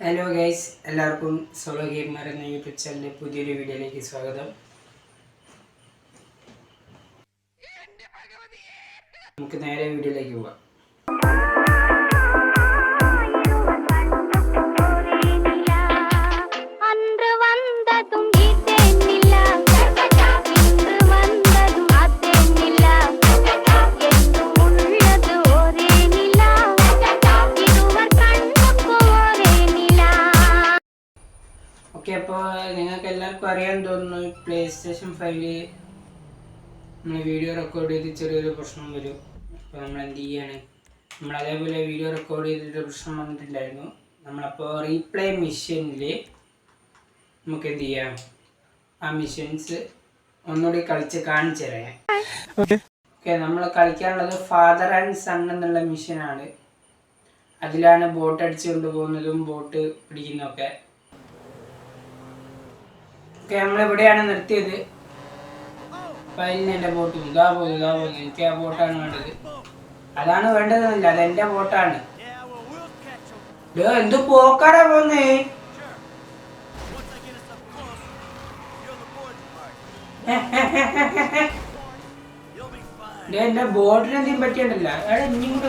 Hello guys എല്ലാവർക്കും solo gamer എന്ന YouTube ചാനലിന്റെ പുതിയൊരു വീഡിയോയിലേക്ക് സ്വാഗതം. നമുക്ക് നേരെ വീഡിയോയിലേക്ക് പോവാം. അറിയാൻ തോന്നുന്നു പ്ലേ സ്റ്റേഷൻ ഫൈവിൽ നമ്മൾ വീഡിയോ റെക്കോർഡ് ചെയ്ത് ചെറിയൊരു പ്രശ്നം വരും. അപ്പോൾ നമ്മൾ എന്ത് ചെയ്യാണ്? നമ്മൾ അതേപോലെ വീഡിയോ റെക്കോർഡ് ചെയ്തിട്ട് പ്രശ്നം വന്നിട്ടുണ്ടായിരുന്നു. നമ്മളപ്പോൾ റീപ്ലേ മിഷനിൽ നമുക്ക് എന്ത് ചെയ്യാം? ആ മിഷൻസ് ഒന്നുകൂടി കളിച്ച് കാണിച്ചു തരാം. ഓക്കെ നമ്മൾ കളിക്കാനുള്ളത് ഫാദർ ആൻഡ് സൺ എന്നുള്ള മിഷനാണ് അതിലാണ് ബോട്ട് അടിച്ചു കൊണ്ടുപോകുന്നതും ബോട്ട് പിടിക്കുന്നതൊക്കെ. ഓക്കെ നമ്മളിവിടെയാണ് നിർത്തിയത്? അതിന് എന്റെ ബോട്ട് ഇതാ പോയി ഇതാ പോയി എനിക്ക് ആ ബോട്ടാണ് വേണ്ടത്. അതാണ് വേണ്ടതെന്നില്ല. അത് എന്റെ ബോട്ടാണ് എന്ത് പോക്കാടാ പോന്നേ? എന്റെ ബോട്ടിനെന്തെങ്കിലും പറ്റിയുണ്ടല്ലോ അവിടെ ഇനിയും കൂടെ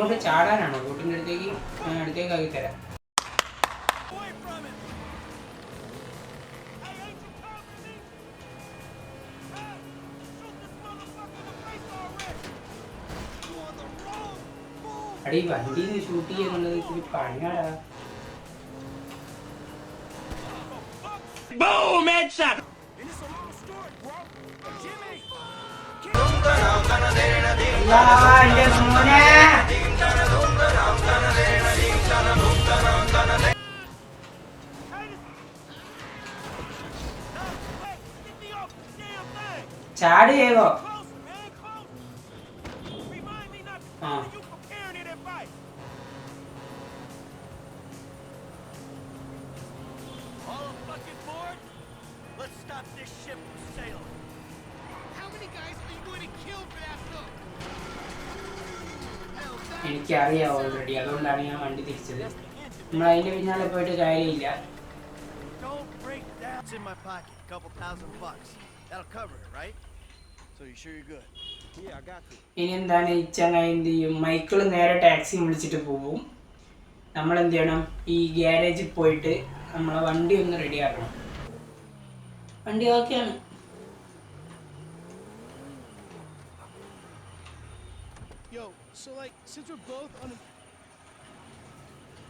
അങ്ങോട്ട് ചാടാനാണോ ബോട്ടിന്റെ അടുത്തേക്ക് ഞാൻ അടുത്തേക്ക് ആക്കി തരാം അടി വണ്ടിയിൽ നിന്ന് ഷൂട്ട് ചെയ്യുന്നുള്ളത് ഇത്തിരി പണിയാടാ അല്ലാ, എൻ്റെ മോനെ. Hell, that എനിക്കറിയാം ഓൾറെഡി അതുകൊണ്ടാണ് ഞാൻ വണ്ടി തിരിച്ചത് നമ്മൾ അതിന്റെ പിന്നാലെ പോയിട്ട് കാര്യമില്ല in my pocket. Couple thousand bucks. That'll cover it, right? ഇനി എന്താണ് ഈ ചങ്ങായി എന്ത് ചെയ്യും മൈക്കിൾ നേരെ ടാക്സി വിളിച്ചിട്ട് പോവും നമ്മൾ എന്ത് ചെയ്യണം ഈ ഗ്യാരേജിൽ പോയിട്ട് നമ്മളെ വണ്ടി ഒന്ന് റെഡി ആക്കണം വണ്ടി ഓക്കെയാണ്.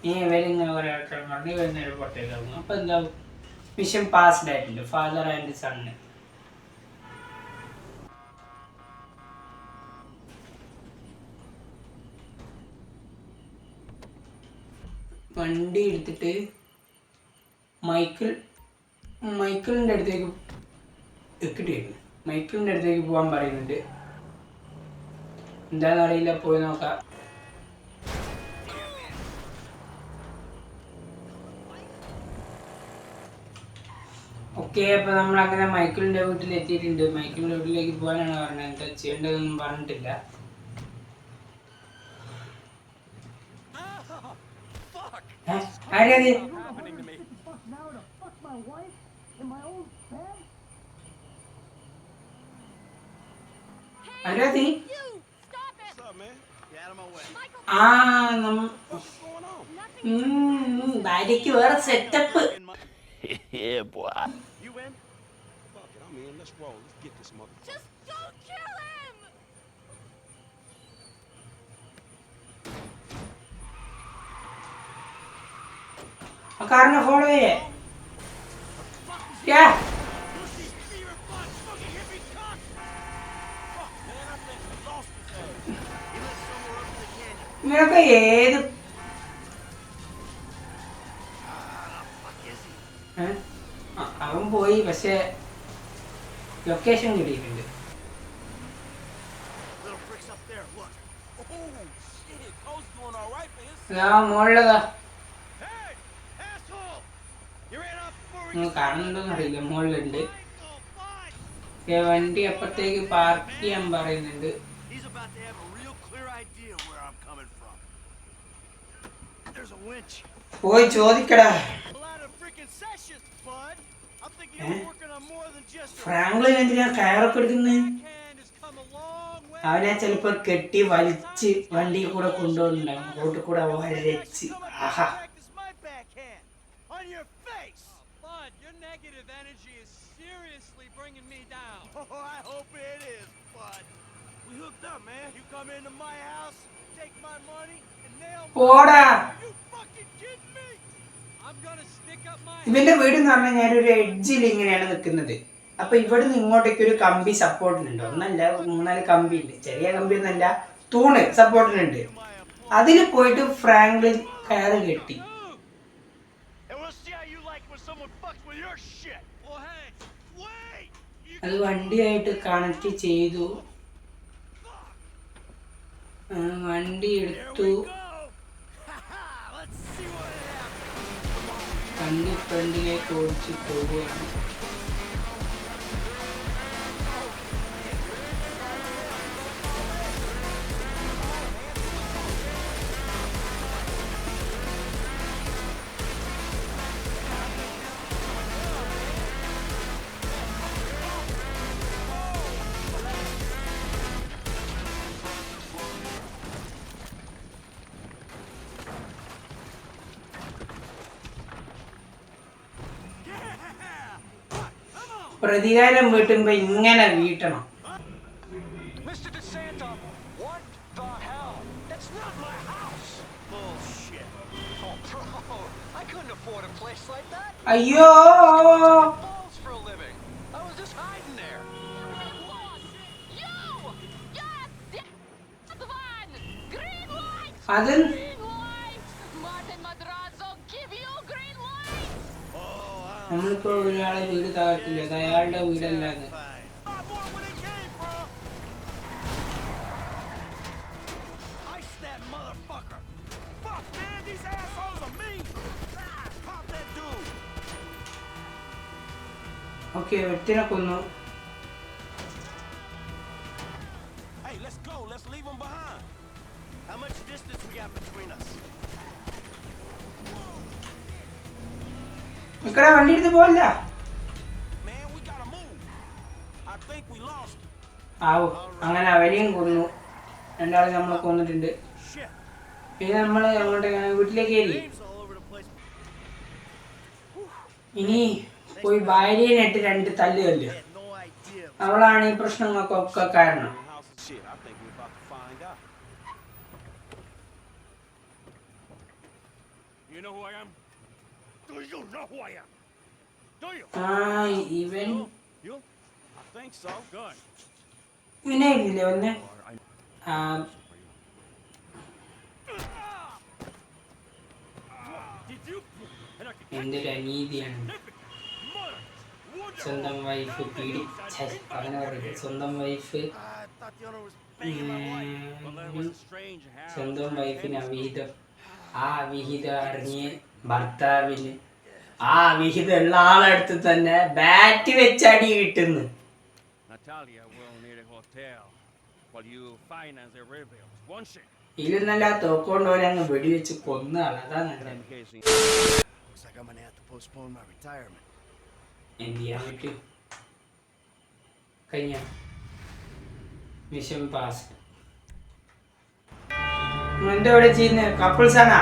ഇനി ഇവരിങ്ങനെ കുറേ ആൾക്കാർ പറഞ്ഞ് ഇവർ നേരെ പുറത്തേക്ക് ഇറങ്ങും അപ്പോൾ എന്താ മിഷൻ പാസ്ഡ് ആയിട്ടുണ്ട്. ഫാദർ ആൻഡ് സണ്ണ് വണ്ടി എടുത്തിട്ട് മൈക്കിൾ മൈക്കിളിന്റെ അടുത്തേക്ക് എക്കിട്ടായിരുന്നു മൈക്കിളിന്റെ അടുത്തേക്ക് പോകാൻ പറയുന്നുണ്ട്. എന്താണെന്ന് അറിയില്ല പോയി നോക്കാം. ഓക്കെ അപ്പോൾ നമ്മൾ അങ്ങനെ മൈക്കിളിന്റെ വീട്ടിൽ എത്തിയിട്ടുണ്ട് മൈക്കിളിന്റെ വീട്ടിലേക്ക് പോകാനാണ് പറഞ്ഞത്. എന്താ ചെയ്യേണ്ടതെന്നും പറഞ്ഞിട്ടില്ല. നീ? നീ? Of my way. ആ നമ്മ ഭാര്യയ്ക്ക് വേറെ setup yeah, boy. You in? Fuck it, I'm in. Let's roll. Let's get this mother. Just don't kill him! ആ കാറിനെ ഫോളോ ചെയ്യേ. യാ നിനക്ക് ഏത്? ആ, അവൻ പോയി പക്ഷെ ലൊക്കേഷൻ കിട്ടിയിട്ടുണ്ട്. Little bricks up there. Look. Oh, shit. Cole's doing all right for his. ഇതാ മുകളിലതാ Hey, asshole! You ran off before we നിങ്ങൾ കാണുന്നുണ്ടോ എന്ന് അറിയില്ല മുകളിലുണ്ട്. വണ്ടി എപ്പോഴത്തേക്ക് പാർക്ക് ചെയ്യാൻ പറയുന്നുണ്ട്. പോയി ചോദിക്കടാ. ഫ്രാങ്ക്ലിൻ എന്തിനാ കയറൊക്കെ എടുക്കുന്നത് അവനെ ചെലപ്പോ കെട്ടി വലിച്ച് വണ്ടി കൂടെ കൊണ്ടുപോകുന്നുണ്ടാവും റോട്ടിൽ കൂടെ വരച്ച്. ആഹാ. Oh, I hope it is, bud. We hooked up, man. You come into my house, take my money, and nail me. Are you fucking ഇവന്റെ വീട് എന്ന് പറഞ്ഞാൽ ഞാനൊരു എഡ്ജിൽ ഇങ്ങനെയാണ് നിൽക്കുന്നത്. അപ്പൊ ഇവിടുന്ന് ഇങ്ങോട്ടേക്ക് ഒരു കമ്പി സപ്പോർട്ടിനുണ്ട് ഒന്നല്ല മൂന്നാൽ കമ്പി ഉണ്ട് ചെറിയ കമ്പി ഒന്നല്ല തൂണ് സപ്പോർട്ടിനുണ്ട് അതിന് പോയിട്ട് ഫ്രാങ്ക്ലിൻ കയറ് കെട്ടി. അത് വണ്ടിയായിട്ട് കണക്ട് ചെയ്തു വണ്ടി എടുത്തു. വണ്ടി ഫ്രണ്ടിലേക്ക് ഓടിച്ച് പോവുകയാണ് പ്രതികാരം വീട്ടുമ്പോ ഇങ്ങനെ വീട്ടണം. അയ്യോ! അതും നമ്മളിപ്പോ ഒരാളെ വീട് താഴ്ത്തില്ല അത് അയാളുടെ വീടല്ലാതെ ഓക്കെ ഒറ്റനെ more ഇക്കടെ വണ്ടി എടുത്ത് പോല ആവോ അങ്ങനെ അവരെയും കൊന്നു. രണ്ടാളും നമ്മളെ കൊന്നിട്ടുണ്ട്. പിന്നെ നമ്മൾ അങ്ങോട്ട് വീട്ടിലേക്ക് കയറി. ഇനി പോയി ഭാര്യനായിട്ട് രണ്ട് തല്ല് തല്ല് അവളാണ് ഈ പ്രശ്നങ്ങൾക്ക് ഒക്കെ കാരണം. You know who I am? You know who I am? Do you? ആ ഇവൻ You? I think so. Good. ഇവനെ ഇല്ലേ ഒന്ന് ആ എന്തൊരു അനീതിയാണ് സ്വന്തം വൈഫ് പീഡിച്ച അങ്ങനെ പറയരുത് സ്വന്തം വൈഫ്. സ്വന്തം വൈഫിന് അവിഹിതം ആ അവിഹിതം അറിഞ്ഞ് ഭർത്താവിന്. ആ വിഹിതം ഉള്ള തന്നെ ബാറ്റ് വെച്ച് അടി കിട്ടുന്നു. ഇരുന്നല്ല തോക്കോണ്ട് പോലെ അങ്ങ് വെടിവെച്ച് കൊന്ന അതാ കഴിഞ്ഞ? Mission pass. എന്റെ ചെയ്യുന്ന? കപ്പിൾസാണോ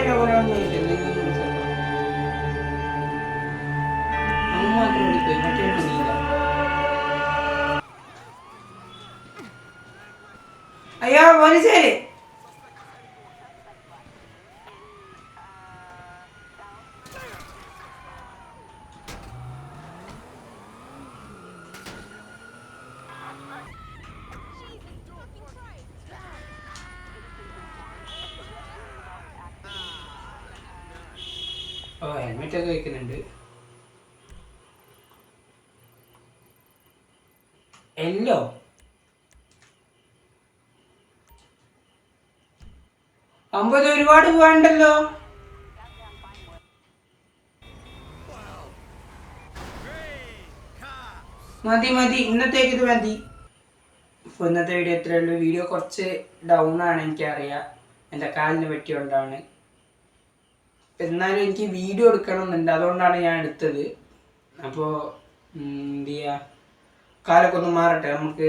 അറിയില്ല പെണ്ണുങ്ങളെ അയ്യോ ഞാൻ നിന്നെ പറയാൻ ചോദിച്ചത് അമ്മ മാത്രം ഓടിപ്പോയി മറ്റേ നീല അയ്യോ പോലീസേര് അപ്പോൾ ഹെൽമെറ്റ് ഒക്കെ വെക്കുന്നുണ്ട്. എല്ലോ അമ്പത് ഒരുപാട് പോകണ്ടല്ലോ മതി മതി ഇന്നത്തേക്ക് ഇത് മതി. ഇപ്പൊ ഇന്നത്തെ വീഡിയോ എത്രയുള്ളൂ വീഡിയോ കുറച്ച് ഡൗൺ ആണ് എനിക്കറിയാം. എന്റെ കാലിന് പറ്റിയോണ്ടാണ്. എന്നാലും എനിക്ക് വീഡിയോ എടുക്കണമെന്നുണ്ട്. അതുകൊണ്ടാണ് ഞാൻ എടുത്തത്. അപ്പോൾ എന്ത് ചെയ്യുക കാലൊക്കെ ഒന്ന് മാറട്ടെ. നമുക്ക്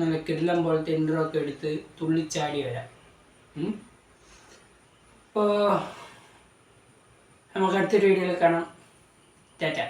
നല്ല കിടിലം പോലത്തെ ഇൻട്രോ ഒക്കെ എടുത്ത് തുള്ളിച്ചാടി വരാം. അപ്പോൾ നമുക്ക് അടുത്തൊരു വീഡിയോയിൽ കാണാം. ടാറ്റ.